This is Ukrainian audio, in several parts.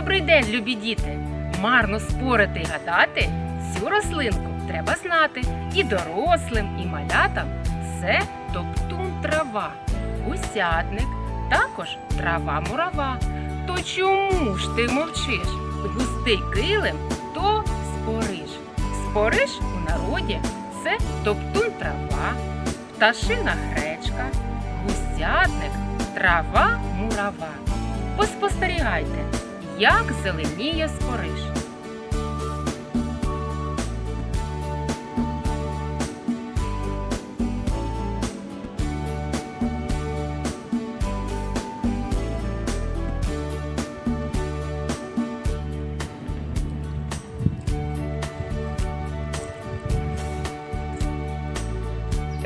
Добрий день, любі діти! Марно спорити й гадати цю рослинку треба знати. І дорослим, і малятам це топтун трава, гусятник, також трава мурава. То чому ж ти мовчиш? Густий килим то спориш. Спориш у народі це топтун трава, пташина гречка, гусятник, трава мурава. Поспостерігайте, як зеленіє спориш.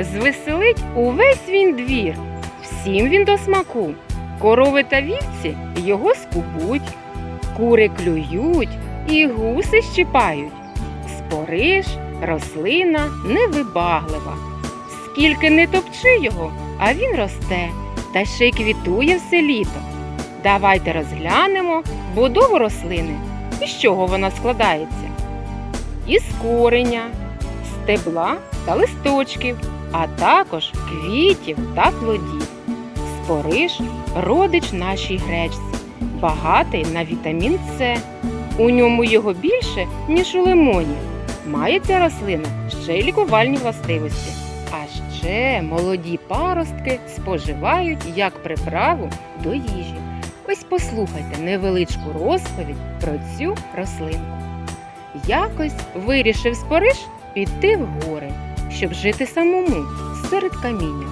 Звеселить увесь він двір, всім він до смаку. Корови та вівці його скубуть, кури клюють і гуси щипають. Спориш, рослина невибаглива. Скільки не топчи його, а він росте та ще й квітує все літо. Давайте розглянемо будову рослини. Із чого вона складається? Із кореня, стебла та листочків, а також квітів та плодів. Спориш родич нашій гречці, багатий на вітамін С. У ньому його більше, ніж у лимоні. Має ця рослина ще й лікувальні властивості. А ще молоді паростки споживають як приправу до їжі. Ось послухайте невеличку розповідь про цю рослинку. Якось вирішив спориш піти в гори, щоб жити самому серед каміння.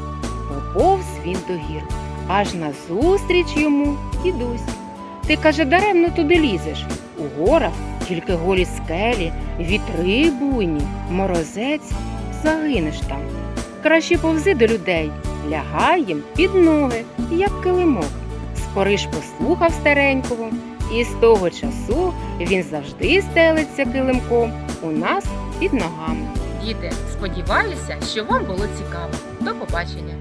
Поповз він до гір, аж назустріч йому дідусь. Ти каже, даремно туди лізеш. У горах тільки голі скелі, вітри буйні, морозець, загинеш там. Краще повзи до людей, лягай їм під ноги, як килимок. Спориш послухав старенького, і з того часу він завжди стелиться килимком у нас під ногами. Діти, сподіваюся, що вам було цікаво. До побачення!